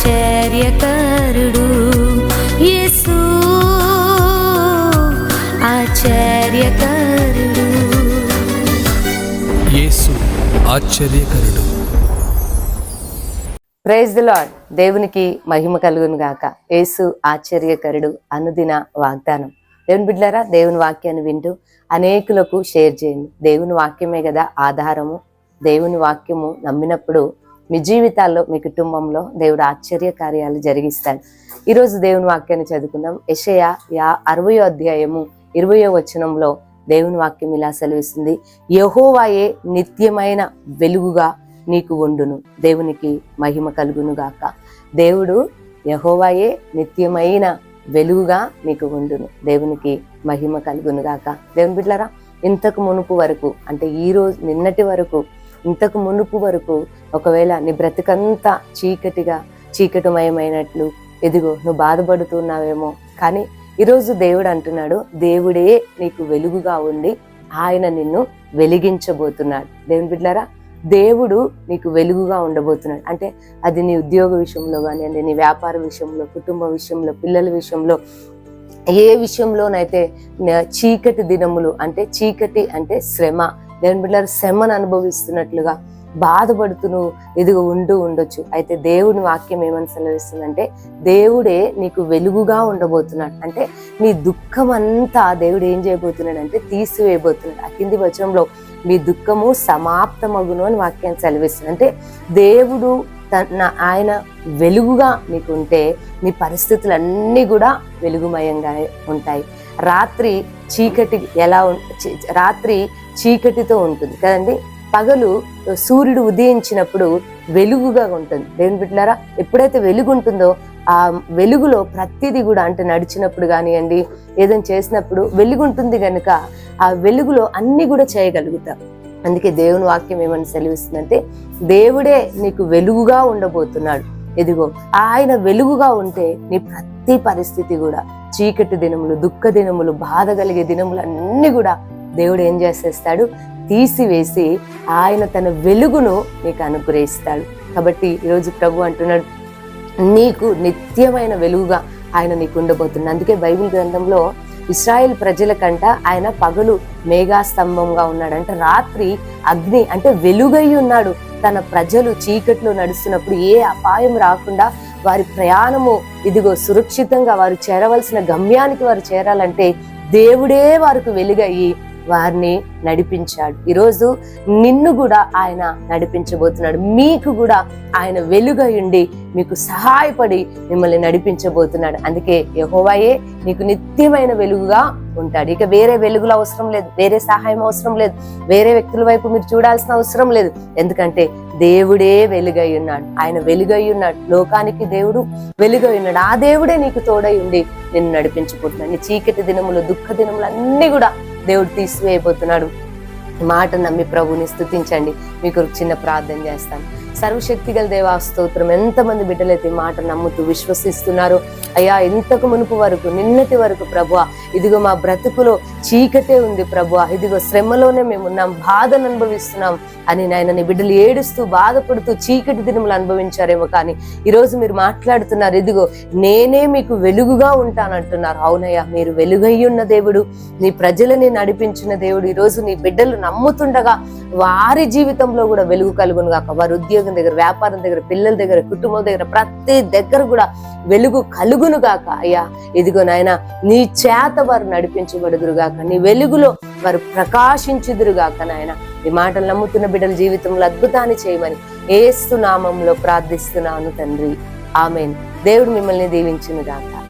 ఆశ్చర్యకరుడు యేసు. ఆశ్చర్యకరుడు. యేసు ఆశ్చర్యకరుడు. Praise the lord. దేవునికి మహిమ కలుగును గాక. యేసు ఆశ్చర్యకరుడు అనుదిన వాగ్దానం. దేవుని బిడ్డలారా దేవుని వాక్యాన్ని వింటూ అనేకులకు షేర్ చేయండి. దేవుని వాక్యమే కదా ఆధారము. దేవుని వాక్యము నమ్మినప్పుడు మీ జీవితాల్లో మీ కుటుంబంలో దేవుడు ఆశ్చర్య కార్యాలు జరిగిస్తాడు. ఈరోజు దేవుని వాక్యాన్ని చదువుకుందాం. యషయ యా అరవయో అధ్యాయము ఇరవయో వచనంలో దేవుని వాక్యం ఇలా సెలవిస్తుంది. యహోవాయే నిత్యమైన వెలుగుగా నీకు వండును దేవునికి మహిమ కలుగునుగాక దేవుడు యహోవాయే నిత్యమైన వెలుగుగా నీకు ఉండును. దేవునికి మహిమ కలుగునుగాక దేవుని బిడ్డలారా ఇంతకు మునుపు వరకు అంటే ఈ రోజు నిన్నటి వరకు ఇంతకు మునుపు వరకు ఒకవేళ నీ బ్రతికంతా చీకటిగా చీకటిమయమైనట్లు ఎదిగో నువ్వు బాధపడుతున్నావేమో. కానీ ఈరోజు దేవుడు అంటున్నాడు దేవుడే నీకు వెలుగుగా ఉండి ఆయన నిన్ను వెలిగించబోతున్నాడు. దేవుని బిడ్డారా దేవుడు నీకు వెలుగుగా ఉండబోతున్నాడు. అంటే అది నీ ఉద్యోగ విషయంలో కానివ్వండి నీ వ్యాపార విషయంలో కుటుంబ విషయంలో పిల్లల విషయంలో ఏ విషయంలోనైతే చీకటి దినములు అంటే చీకటి అంటే శ్రమ దేవుని బిడ్డలు శ్రమను అనుభవిస్తున్నట్లుగా బాధపడుతూ ఎదుగు ఉంటూ ఉండొచ్చు. అయితే దేవుని వాక్యం ఏమని సెలవిస్తుందంటే దేవుడే నీకు వెలుగుగా ఉండబోతున్నాడు. అంటే నీ దుఃఖం అంతా దేవుడు ఏం చేయబోతున్నాడు అంటే తీసివేయబోతున్నాడు. ఆ కింది వచనంలో మీ దుఃఖము సమాప్తమగును అని వాక్యాన్ని సెలవిస్తుంది. అంటే దేవుడు తన ఆయన వెలుగుగా నీకు ఉంటే నీ పరిస్థితులన్నీ కూడా వెలుగుమయంగా ఉంటాయి. రాత్రి చీకటి ఎలా ఉం- రాత్రి చీకటితో ఉంటుంది. కదండి? పగలు సూర్యుడు ఉదయించినప్పుడు వెలుగుగా ఉంటుంది. దేవుని బిడ్డలారా ఎప్పుడైతే వెలుగు ఉంటుందో ఆ వెలుగులో ప్రతిదీ కూడా అంటే నడిచినప్పుడు కానివ్వండి ఏదైనా చేసినప్పుడు వెలుగు ఉంటుంది కనుక ఆ వెలుగులో అన్ని కూడా చేయగలుగుతాం. అందుకే దేవుని వాక్యం ఏమని సెలవిస్తుందంటే దేవుడే నీకు వెలుగుగా ఉండబోతున్నాడు. ఎదిగో ఆయన వెలుగుగా ఉంటే నీ ప్రతి పరిస్థితి కూడా చీకటి దినములు దుఃఖ దినములు బాధ కలిగే దినములు అన్ని కూడా దేవుడు ఏం చేసేస్తాడు? తీసివేసి ఆయన తన వెలుగును నీకు అనుగ్రహిస్తాడు. కాబట్టి ఈరోజు ప్రభు అంటున్నాడు నీకు నిత్యమైన వెలుగుగా ఆయన నీకు ఉండబోతున్నాడు. అందుకే బైబిల్ గ్రంథంలో ఇస్రాయేల్ ప్రజల కంట ఆయన పగలు మేఘాస్తంభంగా ఉన్నాడు. అంటే రాత్రి అగ్ని అంటే వెలుగై ఉన్నాడు. తన ప్రజలు చీకట్లో నడుస్తున్నప్పుడు ఏ అపాయం రాకుండా వారి ప్రయాణము ఇదిగో సురక్షితంగా వారు చేరవలసిన గమ్యానికి వారు చేరాలంటే దేవుడే వారికి వెలుగయ్యి వారిని నడిపించాడు. ఈరోజు నిన్ను కూడా ఆయన నడిపించబోతున్నాడు. మీకు కూడా ఆయన వెలుగై ఉండి మీకు సహాయపడి మిమ్మల్ని నడిపించబోతున్నాడు. అందుకే యహోవాయే నీకు నిత్యమైన వెలుగుగా ఉంటాడు. ఇక వేరే వెలుగులు అవసరం లేదు వేరే సహాయం అవసరం లేదు వేరే వ్యక్తుల వైపు మీరు చూడాల్సిన అవసరం లేదు. ఎందుకంటే దేవుడే వెలుగై ఉన్నాడు ఆయన వెలుగై ఉన్నాడు లోకానికి దేవుడు వెలుగై ఉన్నాడు ఆ దేవుడే నీకు తోడై ఉండి నిన్ను నడిపించబోతున్నాడు. నీ చీకటి దినములు దుఃఖ దినములు అన్ని కూడా దేవుడు తీసివేయబోతున్నాడు. మాట నమ్మి ప్రభుని స్థుతించండి. మీకు చిన్న ప్రార్థన చేస్తాను సర్వశక్తి గల దేవా స్తోత్రం. ఎంతమంది బిడ్డలైతే మాట నమ్ముతూ విశ్వసిస్తున్నారు? అయ్యా ఇంతకు మునుపు వరకు నిన్నటి వరకు ప్రభు ఇదిగో మా బ్రతుకులో చీకటే ఉంది ప్రభు ఇదిగో శ్రమలోనే మేము ఉన్నాం బాధను అనుభవిస్తున్నాం అని నాయన నీ బిడ్డలు ఏడుస్తూ బాధపడుతూ చీకటి దినములు అనుభవించారేమో కానీ ఈరోజు మీరు మాట్లాడుతున్నారు ఇదిగో నేనే మీకు వెలుగుగా ఉంటానంటున్నారు అవునయ్యా మీరు వెలుగయ్యున్న దేవుడు నీ ప్రజలని నడిపించిన దేవుడు. ఈరోజు నీ బిడ్డలు నమ్ముతుండగా వారి జీవితంలో కూడా వెలుగు కలుగును గాక. వారి ఉద్యోగం దగ్గర వ్యాపారం దగ్గర పిల్లల దగ్గర కుటుంబం దగ్గర ప్రతి దగ్గర కూడా వెలుగు కలుగును గాక. అయ్యా ఇదిగో నాయన నీ చేత వారు నడిపించబడుదురు గాక. నీ వెలుగులో వారు ప్రకాశించుదురు గాక నాయన. ఈ మాటలు నమ్ముతున్న బిడ్డల జీవితంలో అద్భుతాన్ని చేయమని ఏస్తు నామంలో ప్రార్థిస్తున్నాను తండ్రి. ఆమెన్. దేవుడు మిమ్మల్ని దీవించును గాక.